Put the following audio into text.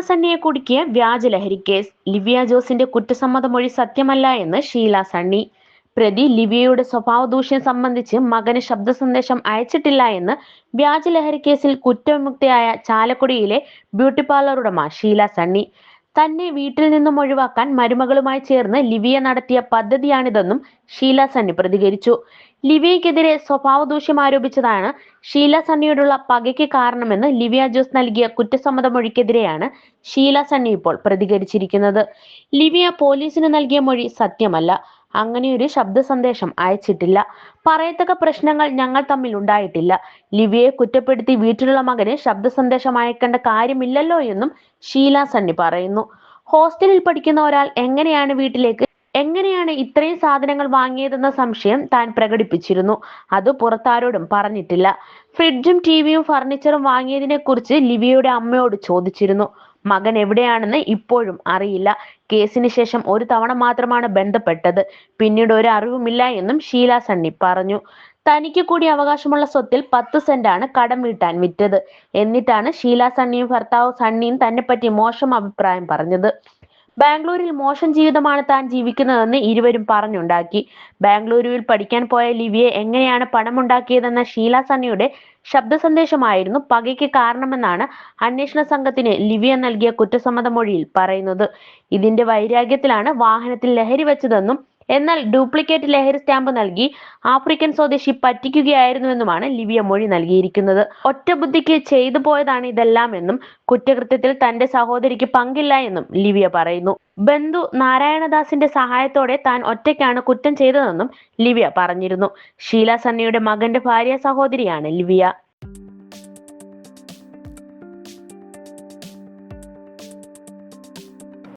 സണ്ണിയെ കുടുക്കിയ വ്യാജ ലഹരി case Livia ജോസിന്റെ കുറ്റസമ്മത മൊഴി സത്യമല്ല എന്ന് ഷീല സണ്ണി. പ്രതി ലിവിയയുടെ സ്വഭാവ ദൂഷ്യം സംബന്ധിച്ച് മകന് ശബ്ദ സന്ദേശം അയച്ചിട്ടില്ല എന്ന് വ്യാജ ലഹരി കേസിൽ കുറ്റവിമുക്തയായ ചാലക്കുടിയിലെ ബ്യൂട്ടി പാർലർ ഉടമ ഷീല സണ്ണി. തന്നെ വീട്ടിൽ നിന്നും ഒഴിവാക്കാൻ മരുമകളുമായി ചേർന്ന് ലിവിയ നടത്തിയ പദ്ധതിയാണിതെന്നും ഷീല സണ്ണി പ്രതികരിച്ചു. ലിവിയക്കെതിരെ സ്വഭാവ ദൂഷ്യം ആരോപിച്ചതാണ് ഷീല സണ്ണിയോടുള്ള പകയ്ക്ക് കാരണമെന്ന് ലിവിയ ജോസ് നൽകിയ കുറ്റസമ്മത മൊഴിക്കെതിരെയാണ് ഷീല സണ്ണി ഇപ്പോൾ പ്രതികരിച്ചിരിക്കുന്നത്. ലിവിയ പോലീസിന് നൽകിയ മൊഴി സത്യമല്ല. അങ്ങനെയൊരു ശബ്ദ സന്ദേശം അയച്ചിട്ടില്ല. പറയത്തക്ക പ്രശ്നങ്ങൾ ഞങ്ങൾ തമ്മിൽ ഉണ്ടായിട്ടില്ല. ലിവിയെ കുറ്റപ്പെടുത്തി വീട്ടിലുള്ള മകന് ശബ്ദ സന്ദേശം അയക്കേണ്ട കാര്യമില്ലല്ലോ എന്നും ഷീല സണ്ണി പറയുന്നു. ഹോസ്റ്റലിൽ പഠിക്കുന്ന ഒരാൾ എങ്ങനെയാണ് വീട്ടിലേക്ക് എങ്ങനെയാണ് ഇത്രയും സാധനങ്ങൾ വാങ്ങിയതെന്ന സംശയം താൻ പ്രകടിപ്പിച്ചിരുന്നു. അത് പുറത്താരോടും പറഞ്ഞിട്ടില്ല. ഫ്രിഡ്ജും ടിവിയും ഫർണിച്ചറും വാങ്ങിയതിനെ കുറിച്ച് ലിവിയുടെ അമ്മയോട് ചോദിച്ചിരുന്നു. മകൻ എവിടെയാണെന്ന് ഇപ്പോഴും അറിയില്ല. കേസിന് ശേഷം ഒരു തവണ മാത്രമാണ് ബന്ധപ്പെട്ടത്. പിന്നീട് ഒരു അറിവുമില്ല എന്നും ഷീല സണ്ണി പറഞ്ഞു. തനിക്ക് കൂടി അവകാശമുള്ള സ്വത്തിൽ പത്ത് സെന്റാണ് കടം വീട്ടാൻ വിറ്റത്. എന്നിട്ടാണ് ഷീല സണ്ണിയും ഭർത്താവ് സണ്ണിയും തന്നെ പറ്റി മോശം അഭിപ്രായം പറഞ്ഞത്. ബാംഗ്ലൂരിൽ മോശം ജീവിതമാണ് താൻ ജീവിക്കുന്നതെന്ന് ഇരുവരും പറഞ്ഞുണ്ടാക്കി. ബാംഗ്ലൂരുവിൽ പഠിക്കാൻ പോയ ലിവിയെ എങ്ങനെയാണ് പണമുണ്ടാക്കിയതെന്ന ഷീല സണ്ണിയുടെ ശബ്ദ സന്ദേശമായിരുന്നു പകയ്ക്ക് കാരണമെന്നാണ് അന്വേഷണ സംഘത്തിന് ലിവിയ നൽകിയ കുറ്റസമ്മത മൊഴിയിൽ പറയുന്നത്. ഇതിന്റെ വൈരാഗ്യത്തിലാണ് വാഹനത്തിൽ ലഹരി വെച്ചതെന്നും എന്നാൽ ഡ്യൂപ്ലിക്കേറ്റ് ലഹരി സ്റ്റാമ്പ് നൽകി ആഫ്രിക്കൻ സ്വദേശി പറ്റിക്കുകയായിരുന്നുവെന്നുമാണ് ലിവിയ മൊഴി നൽകിയിരിക്കുന്നത്. ഒറ്റ ബുദ്ധിക്ക് ചെയ്തു പോയതാണ് ഇതെല്ലാം എന്നും കുറ്റകൃത്യത്തിൽ തന്റെ സഹോദരിക്ക് പങ്കില്ല എന്നും ലിവിയ പറയുന്നു. ബന്ധു നാരായണദാസിന്റെ സഹായത്തോടെ താൻ ഒറ്റയ്ക്കാണ് കുറ്റം ചെയ്തതെന്നും ലിവിയ പറഞ്ഞിരുന്നു. ഷീല സണ്ണിയുടെ മകന്റെ ഭാര്യ സഹോദരിയാണ് ലിവിയ.